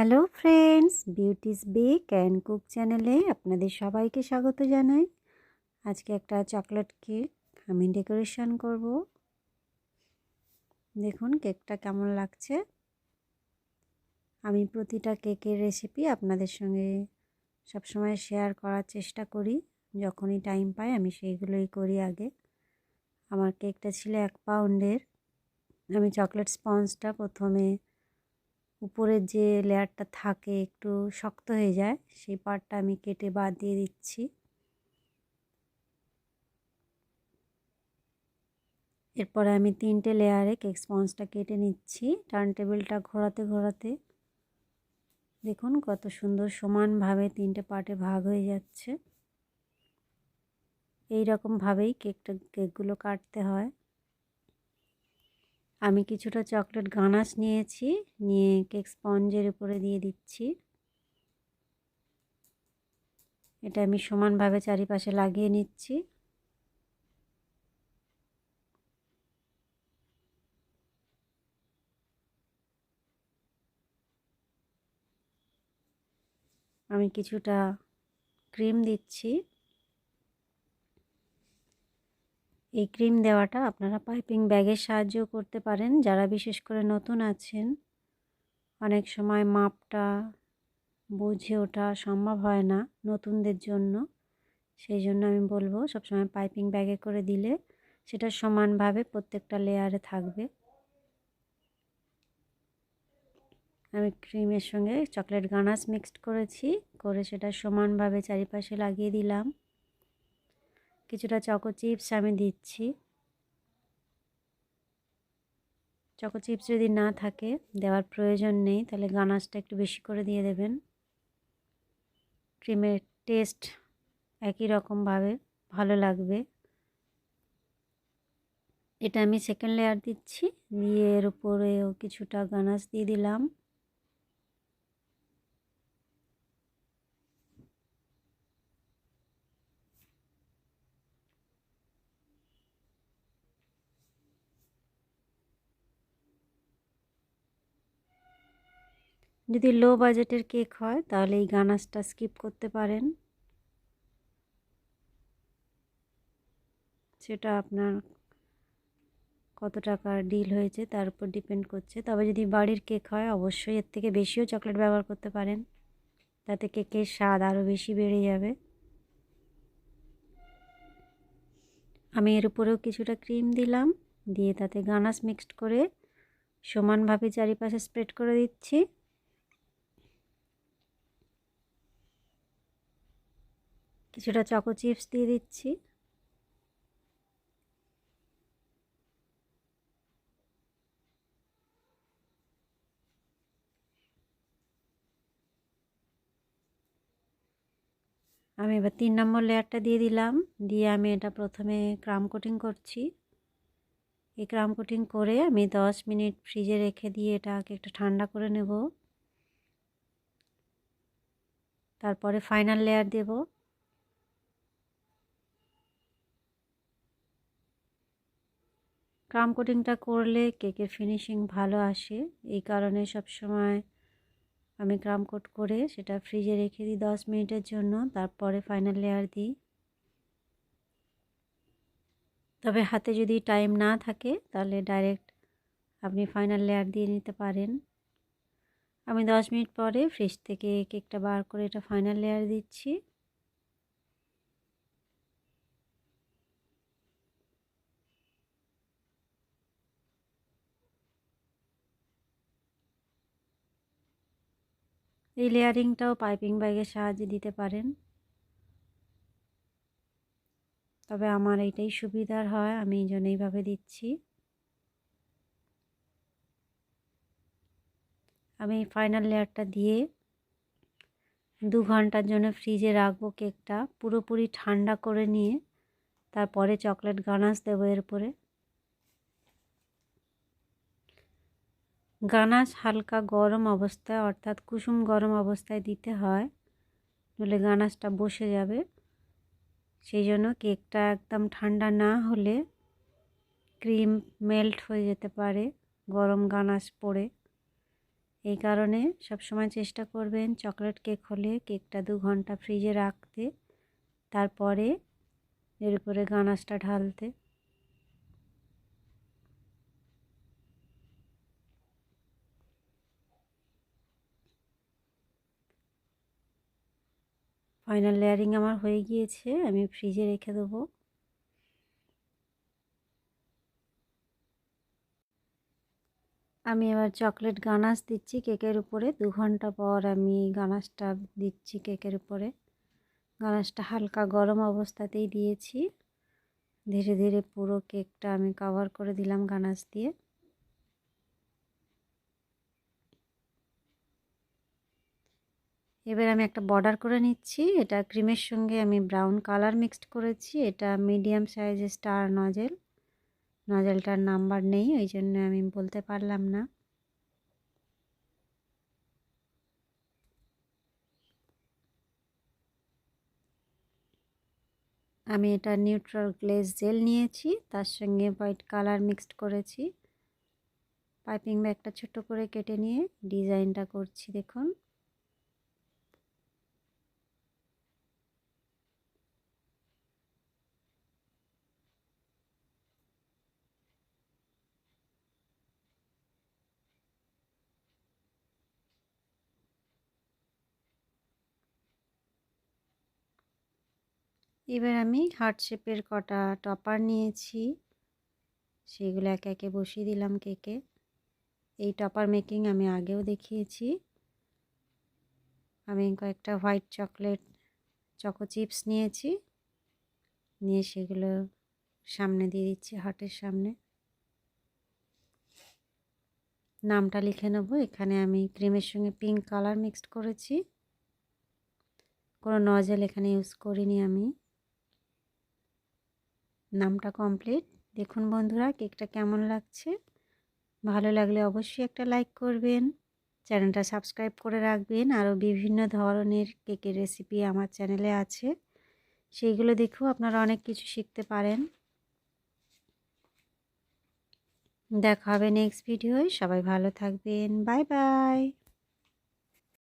Hello friends, beauty's bake and cook চ্যানেলে আপনাদের সবাইকে স্বাগত জানাই। আজকে একটা চকলেট কেক আমি ডেকোরেশন করব। দেখুন কেকটা কেমন লাগছে। আমি প্রতিটা কেকের রেসিপি আপনাদের সঙ্গে সবসময় শেয়ার করার চেষ্টা করি। যখনই টাইম পাই আমি সেইগুলোই করি আগে। আমার কেকটা ছিল এক পাউন্ডের। আমি চকলেট স্পঞ্জটা প্রথমে উপরের যে লেয়ারটা থাকে একটু শক্ত হয়ে যায়, সেই পার্টটা আমি কেটে বাদ দিয়ে দিচ্ছি। এরপরে আমি তিনটে লেয়ারে কেক স্পঞ্জটা কেটে নিচ্ছি টার্ন টেবিলটা ঘোরাতে ঘোরাতে। দেখুন কত সুন্দর সমানভাবে তিনটে পার্টে ভাগ হয়ে যাচ্ছে। এই রকমভাবেই কেকটা, কেকগুলো কাটতে হয়। আমি কিছুটা চকলেট গানাশ নিয়েছি, নিয়ে কেক স্পঞ্জের উপরে দিয়ে দিচ্ছি। এটা আমি সমানভাবে চারিপাশে লাগিয়ে নিচ্ছি। আমি কিছুটা ক্রিম দিচ্ছি। এই ক্রিম দেওয়াটা আপনারা পাইপিং ব্যাগের সাহায্যও করতে পারেন। যারা বিশেষ করে নতুন আছেন, অনেক সময় মাপটা বুঝে ওঠা সম্ভব হয় না নতুনদের জন্য। সেই জন্য আমি বলব, সবসময় পাইপিং ব্যাগে করে দিলে সেটা সমানভাবে প্রত্যেকটা লেয়ারে থাকবে। আমি ক্রিমের সঙ্গে চকলেট গানাস মিক্সড করেছি, করে সেটা সমানভাবে চারিপাশে লাগিয়ে দিলাম। কিছুটা চকো চিপস আমি দিচ্ছি। চকো চিপস যদি না থাকে, দেওয়ার প্রয়োজন নেই, তাহলে গানাসটা একটু বেশি করে দিয়ে দেবেন। ক্রিমের টেস্ট একই রকমভাবে ভালো লাগবে। এটা আমি সেকেন্ড লেয়ার দিচ্ছি, দিয়ে এর উপরেও কিছুটা গানাস দিয়ে দিলাম। যদি লো বাজেটের কেক হয়, তাহলে এই গানাসটা স্কিপ করতে পারেন। সেটা আপনার কত টাকার ডিল হয়েছে, তার উপর ডিপেন্ড করছে। তবে যদি বাড়ির কেক হয়, অবশ্যই এর থেকে বেশিও চকলেট ব্যবহার করতে পারেন। তাতে কেকের স্বাদ আরও বেশি বেড়ে যাবে। আমি এর উপরেও কিছুটা ক্রিম দিলাম, দিয়ে তাতে গানাস মিক্সড করে সমানভাবে চারিপাশে স্প্রেড করে দিচ্ছি। কিছুটা চকো চিপস দিয়ে দিচ্ছি। আমি এবার তিন নম্বর লেয়ারটা দিয়ে দিলাম। দিয়ে আমি এটা প্রথমে ক্রাম কোটিং করছি। এই ক্রাম কোটিং করে আমি দশ মিনিট ফ্রিজে রেখে দিয়ে এটাকে একটু ঠান্ডা করে নেব। তারপরে ফাইনাল লেয়ার দেবো। ক্রাম কোটিংটা করলে কেকের ফিনিশিং ভালো আসে। এই কারণে সব সময় আমি ক্রাম কোট করে সেটা ফ্রিজে রেখে দিই দশ মিনিটের জন্য, তারপরে ফাইনাল লেয়ার দিই। তবে হাতে যদি টাইম না থাকে, তাহলে ডাইরেক্ট আপনি ফাইনাল লেয়ার দিয়ে নিতে পারেন। আমি দশ মিনিট পরে ফ্রিজ থেকে কেকটা বার করে এটা ফাইনাল লেয়ার দিচ্ছি। এই লেয়ারিংটাও পাইপিং ব্যাগের সাহায্যে দিতে পারেন। তবে আমার এইটাই সুবিধার হয়, আমি এই জন্য এইভাবে দিচ্ছি। আমি ফাইনাল লেয়ারটা দিয়ে দু ঘণ্টার জন্য ফ্রিজে রাখব কেকটা, পুরোপুরি ঠান্ডা করে নিয়ে, তারপরে চকলেট গানাস দেবো এর উপরে। গানাস হালকা গরম অবস্থায়, অর্থাৎ কুসুম গরম অবস্থায় দিতে হয়। নলে গানাসটা বসে যাবে। সেই জন্য কেকটা একদম ঠান্ডা না হলে ক্রিম মেল্ট হয়ে যেতে পারে গরম গানাস পড়ে এই কারণে সবসময় চেষ্টা করবেন চকলেট কেক হলে কেকটা দু ঘণ্টা ফ্রিজে রাখতে, তারপরে এর উপরে গানাশটা ঢালতে। ফাইনাল লেয়ারিং আমার হয়ে গিয়েছে, আমি ফ্রিজে রেখে দেবো। আমি এবার চকলেট গানাশ দিচ্ছি কেকের উপরে। দু ঘণ্টা পর আমি গানাশটা দিচ্ছি কেকের উপরে। গানাশটা হালকা গরম অবস্থাতেই দিয়েছি। ধীরে ধীরে পুরো কেকটা আমি কভার করে দিলাম গানাশ দিয়ে। এবার আমি একটা বর্ডার করে নিচ্ছি। এটা ক্রিমের সঙ্গে আমি ব্রাউন কালার মিক্সড করেছি। এটা মিডিয়াম সাইজের স্টার নজেল নজেলটার নাম্বার নেই, ওই জন্য আমি বলতে পারলাম না। আমি এটা নিউট্রাল গ্লেজ জেল নিয়েছি, তার সঙ্গে হোয়াইট কালার মিক্সড করেছি। পাইপিং ব্যাগটা ছোট করে কেটে নিয়ে ডিজাইনটা করছি, দেখুন। এবার আমি হার্ট শেপের কটা টপার নিয়েছি। সেগুলো একে একে বসিয়ে দিলাম কেকে। এই টপার মেকিং আমি আগেও দেখিয়েছি। আমি কয়েকটা হোয়াইট চকলেট, চকো চিপস নিয়েছি। নিয়ে সেগুলো সামনে দিয়ে দিচ্ছি, হার্টের সামনে। নামটা লিখে নেব। এখানে আমি ক্রিমের সঙ্গে পিঙ্ক কালার মিক্সড করেছি। কোনো নজেল এখানে ইউজ করিনি আমি। নামটা কমপ্লিট দেখুন বন্ধুরা, কেকটা কেমন লাগছে? ভালো লাগলে অবশ্যই একটা লাইক করবেন। চ্যানেলটা সাবস্ক্রাইব করে রাখবেন। আরও বিভিন্ন ধরনের কেকের রেসিপি আমার চ্যানেলে আছে। সেইগুলো দেখেও আপনারা অনেক কিছু শিখতে পারেন। দেখা হবে নেক্সট ভিডিওয় সবাই ভালো থাকবেন। Bye bye